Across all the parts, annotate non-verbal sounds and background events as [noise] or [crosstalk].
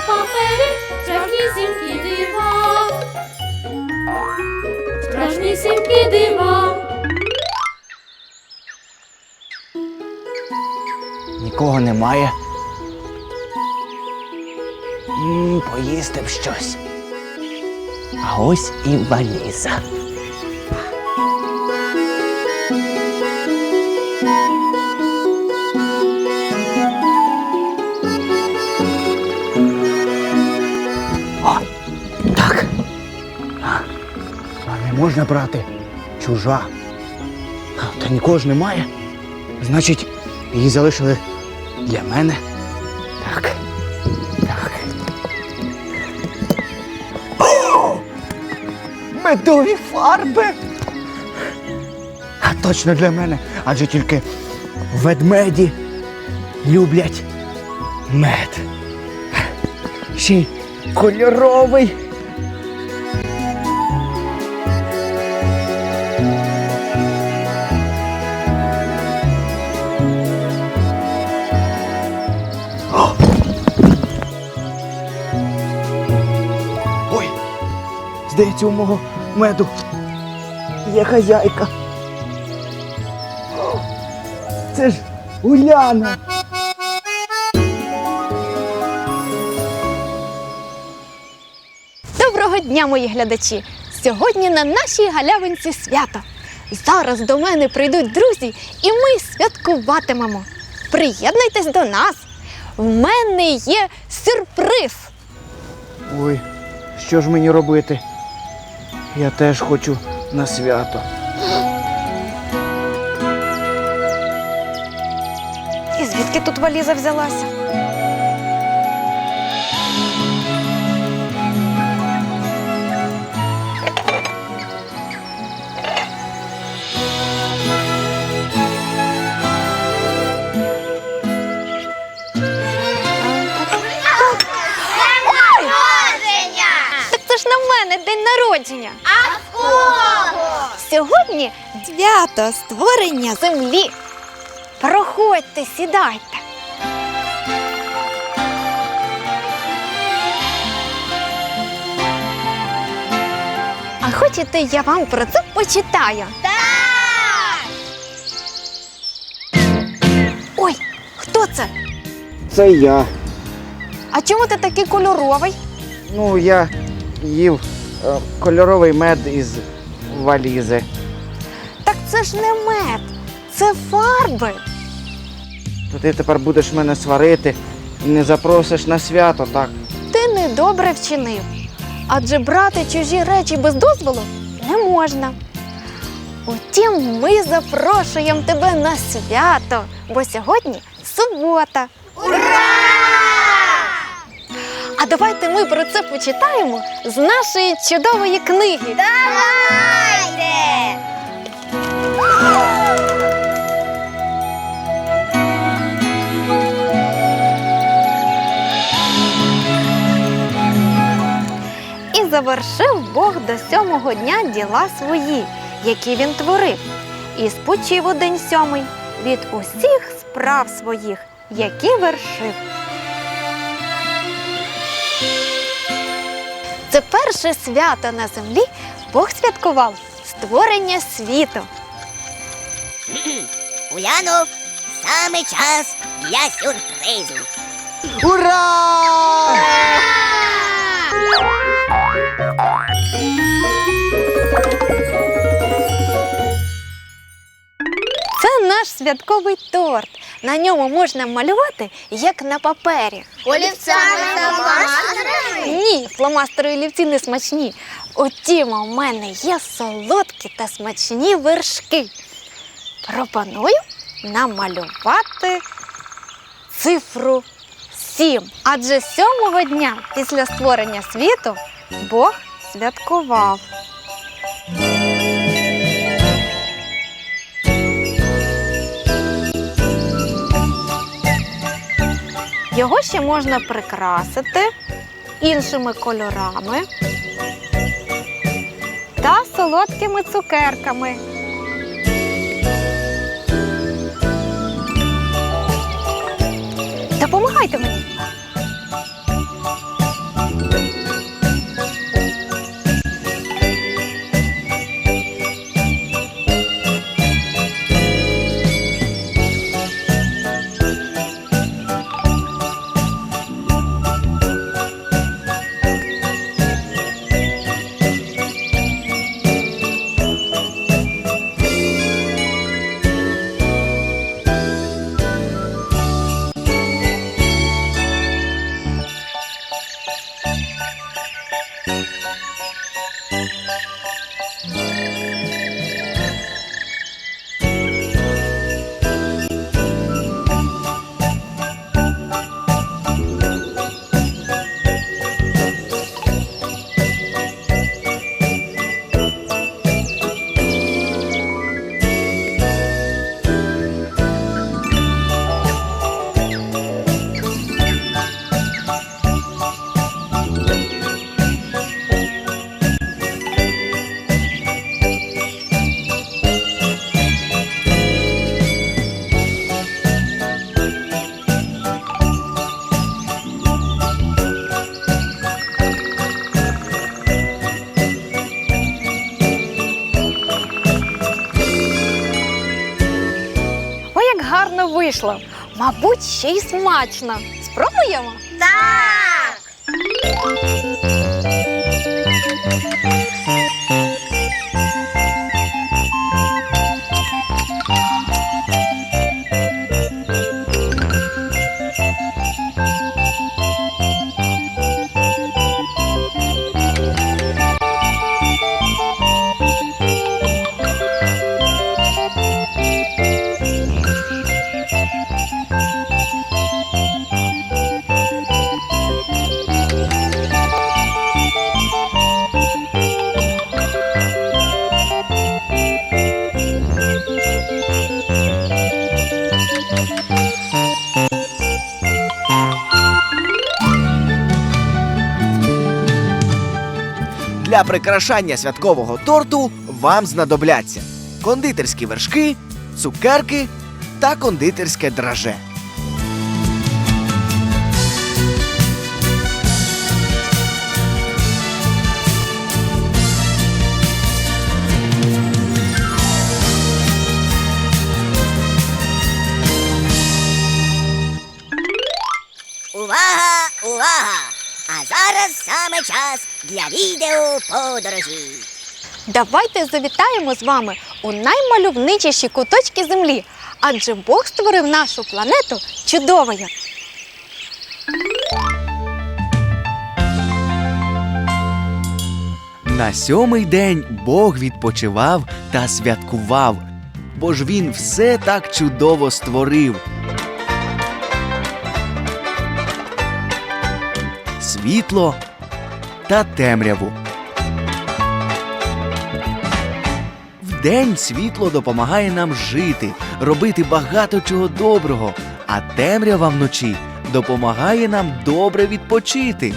на папері страшнісінькі дива. Страшнісінькі дива. Нікого немає. м поїсти б щось. А ось і валіза. А не можна брати чужа. Та нікого ж немає. Значить, її залишили для мене. Так. Так. О! Медові фарби. А точно для мене. Адже тільки ведмеді люблять мед. Ще й кольоровий. Здається, у мого меду є хазяйка. Це ж Уляна. Доброго дня, мої глядачі! Сьогодні на нашій галявинці свято. Зараз до мене прийдуть друзі, і ми святкуватимемо. Приєднуйтесь до нас. В мене є сюрприз. Ой, що ж мені робити? Я теж хочу на свято. І звідки тут валіза взялася? Мене день народження. А в кого? Сьогодні свято створення землі. Проходьте, сідайте. А хочете, я вам про це почитаю? Так! Ой, хто це? Це я. А чому ти такий кольоровий? Ну, я їв кольоровий мед із валізи. Так це ж не мед, це фарби. То ти тепер будеш мене сварити і не запросиш на свято, так? Ти недобре вчинив. Адже брати чужі речі без дозволу не можна. Утім, ми запрошуємо тебе на свято, бо сьогодні субота. Ура! А давайте ми про це почитаємо з нашої чудової книги. Давайте! І завершив Бог до сьомого дня діла свої, які він творив, і спочив у день сьомий від усіх справ своїх, які вершив. Це перше свято на землі Бог святкував створення світу. Уляно, саме час для сюрпризу. Ура! Це наш святковий торт. На ньому можна малювати, як на папері. Олівцями та фломастерами? Ні, фломастери і олівці не смачні. Утім, у мене є солодкі та смачні вершки. Пропоную намалювати цифру 7. Адже сьомого дня після створення світу Бог святкував. Його ще можна прикрасити іншими кольорами та солодкими цукерками. Допомагайте мені. Вийшло. Мабуть, ще й смачно. Спробуємо? Так! Для прикрашання святкового торту вам знадобляться кондитерські вершки, цукерки та кондитерське драже. Увага, увага! А зараз саме час для відео подорожі. Давайте завітаємо з вами у наймальовничіші куточки землі, адже Бог створив нашу планету чудовою. На сьомий день Бог відпочивав та святкував, бо ж він все так чудово створив. Світло та темряву. Вдень світло допомагає нам жити, робити багато чого доброго, а темрява вночі допомагає нам добре відпочити.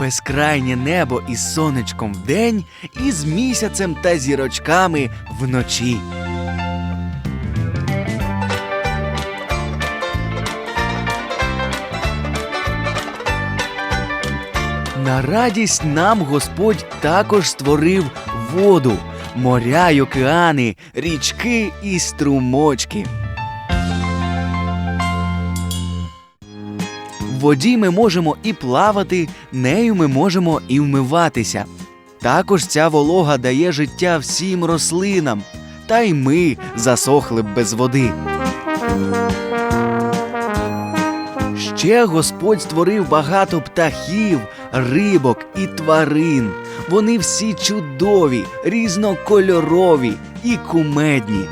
Безкрайнє небо із сонечком вдень і з місяцем та зірочками вночі. На радість нам Господь також створив воду, моря й океани, річки і струмочки. В воді ми можемо і плавати, нею ми можемо і вмиватися. Також ця волога дає життя всім рослинам, та й ми засохли б без води. Ще Господь створив багато птахів, рибок і тварин. Вони всі чудові, різнокольорові і кумедні.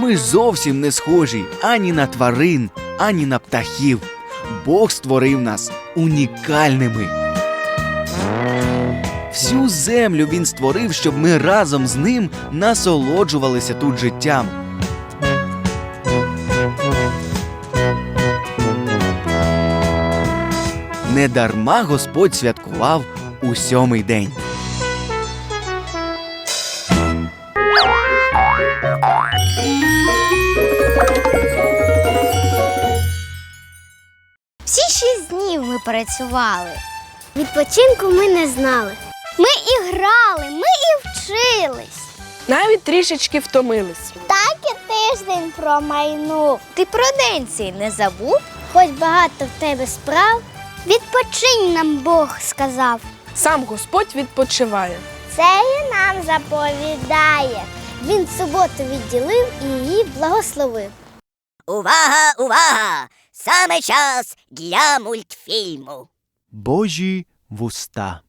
Ми зовсім не схожі ані на тварин, ані на птахів. Бог створив нас унікальними. Всю землю він створив, щоб ми разом з ним насолоджувалися тут життям. Недарма Господь святкував у сьомий день. Всі шість днів ми працювали. Відпочинку ми не знали. Ми і грали, ми і вчились. Навіть трішечки втомились. Так і тиждень промайнув. Ти про день цей не забув? Хоч багато в тебе справ. Відпочинь нам Бог сказав. Сам Господь відпочиває. Це і нам заповідає. Він суботу відділив і її благословив. Увага, увага! Саме час для мультфільму. Божі вуста.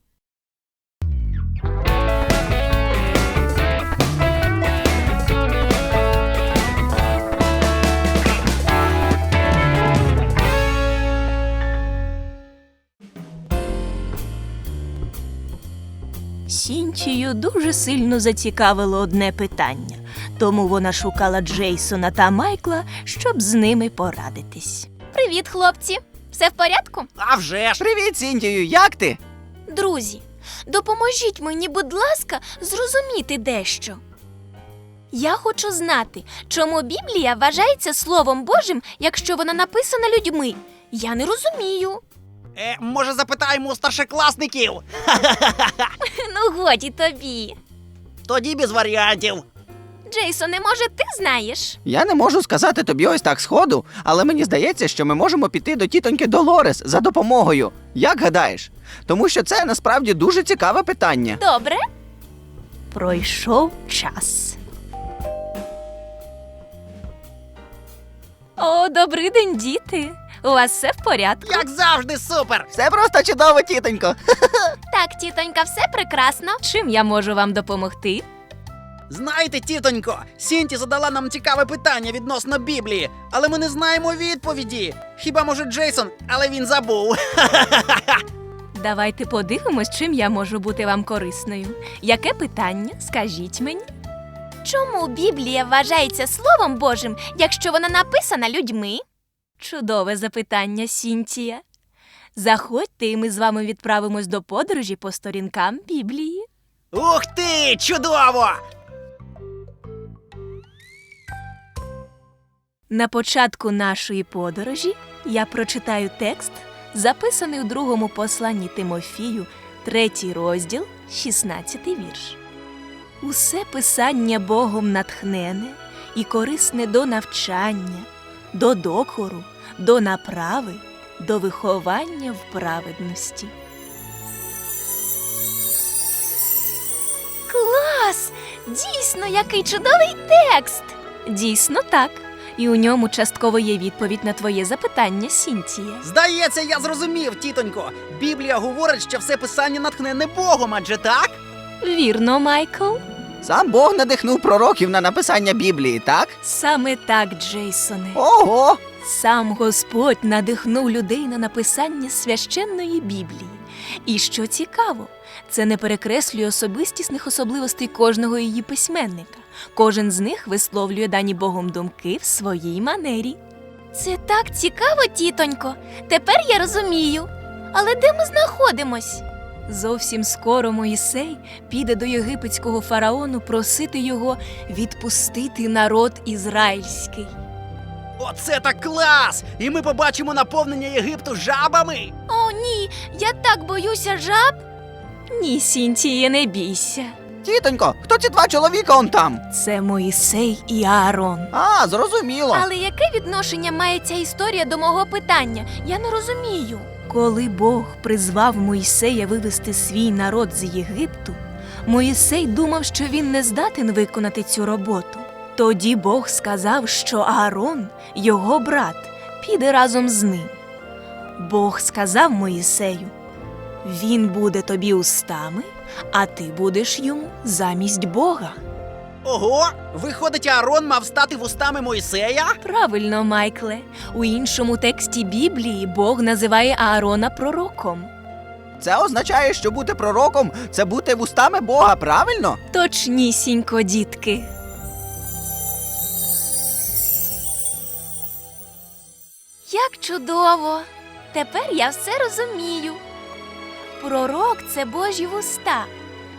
Сінчію дуже сильно зацікавило одне питання, тому вона шукала Джейсона та Майкла, щоб з ними порадитись. Привіт, хлопці! Все в порядку? А вже ж! Привіт, Сінтію, як ти? Друзі, допоможіть мені, будь ласка, зрозуміти дещо. Я хочу знати, чому Біблія вважається Словом Божим, якщо вона написана людьми. Я не розумію. Е, може, запитаємо у старшокласників? [laughs] Ну, годі тобі. Тоді без варіантів. Джейсоне, може, ти знаєш? Я не можу сказати тобі ось так сходу, але мені здається, що ми можемо піти до тітоньки Долорес за допомогою. Як гадаєш? Тому що це насправді дуже цікаве питання. Добре. Пройшов час. О, добрий день, діти. У вас все в порядку? Як завжди, супер! Все просто чудово, тітонько. [laughs] Так, тітонька, все прекрасно. Чим я можу вам допомогти? Знаєте, тітонько, Сінті задала нам цікаве питання відносно Біблії, але ми не знаємо відповіді. Хіба може Джейсон, але він забув. [laughs] Давайте подивимось, чим я можу бути вам корисною. Яке питання? Скажіть мені. Чому Біблія вважається Словом Божим, якщо вона написана людьми? Чудове запитання, Сінтія. Заходьте, і ми з вами відправимось до подорожі по сторінкам Біблії. Ух ти! Чудово! На початку нашої подорожі я прочитаю текст, записаний у другому посланні Тимофію, третій розділ, 16 вірш. Усе писання Богом натхнене і корисне до навчання, до докору, до направи, до виховання в праведності. Клас! Дійсно, який чудовий текст! Дійсно так. І у ньому частково є відповідь на твоє запитання, Сінтія. Здається, я зрозумів, тітонько. Біблія говорить, що все писання натхнене Богом, адже так? Вірно, Майкл? Сам Бог надихнув пророків на написання Біблії, так? Саме так, Джейсоне. Ого! Сам Господь надихнув людей на написання священної Біблії. І що цікаво, це не перекреслює особистісних особливостей кожного її письменника. Кожен з них висловлює дані Богом думки в своїй манері. Це так цікаво, тітонько. Тепер я розумію. Але де ми знаходимось? Зовсім скоро Моїсей піде до єгипетського фараону просити його відпустити народ ізраїльський. Оце так клас! І ми побачимо наповнення Єгипту жабами. О, ні, я так боюся жаб. Ні, Сінтіє, не бійся. Тітонько, хто ці два чоловіка он там? Це Моїсей і Аарон. А, зрозуміло. Але яке відношення має ця історія до мого питання? Я не розумію. Коли Бог призвав Моїсея вивести свій народ з Єгипту, Моїсей думав, що він не здатен виконати цю роботу. Тоді Бог сказав, що Аарон, його брат, піде разом з ним. Бог сказав Моїсею: Він буде тобі устами, а ти будеш йому замість Бога. Ого! Виходить, Аарон мав стати вустами Мойсея? Правильно, Майкле. У іншому тексті Біблії Бог називає Аарона пророком. Це означає, що бути пророком це бути вустами Бога, правильно? Точнісінько, дітки. Як чудово! Тепер я все розумію. Пророк це Божі вуста.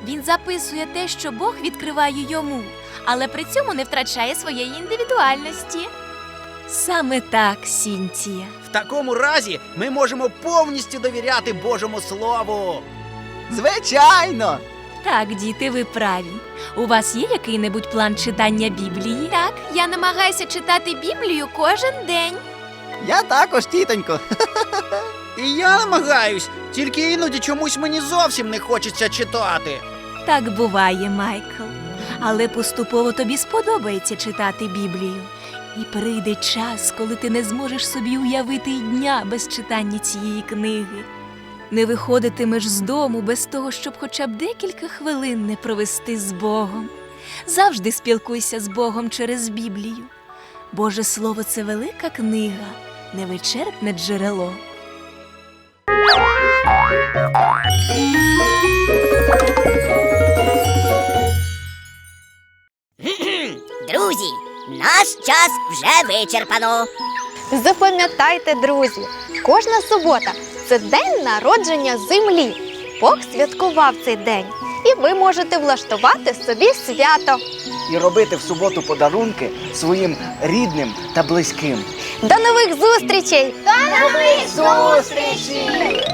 Він записує те, що Бог відкриває йому, але при цьому не втрачає своєї індивідуальності. Саме так, Сінтія. В такому разі ми можемо повністю довіряти Божому Слову. Звичайно! Так, діти, ви праві. У вас є який-небудь план читання Біблії? Так, я намагаюся читати Біблію кожен день. Я також, тітонько. І я намагаюсь, тільки іноді чомусь мені зовсім не хочеться читати. Так буває, Майкл. Але поступово тобі сподобається читати Біблію. І прийде час, коли ти не зможеш собі уявити й дня без читання цієї книги. Не виходитимеш з дому без того, щоб хоча б декілька хвилин не провести з Богом. Завжди спілкуйся з Богом через Біблію. Боже Слово це велика книга, невичерпне джерело. Друзі, наш час вже вичерпано. Запам'ятайте, друзі, кожна субота це день народження землі. Бог святкував цей день, і ви можете влаштувати собі свято. І робити в суботу подарунки своїм рідним та близьким. До нових зустрічей! Зустрічей!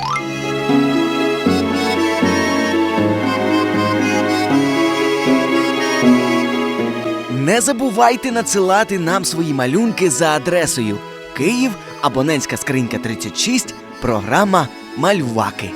Не забувайте надсилати нам свої малюнки за адресою Київ, абонентська скринька 36, програма Мальваки.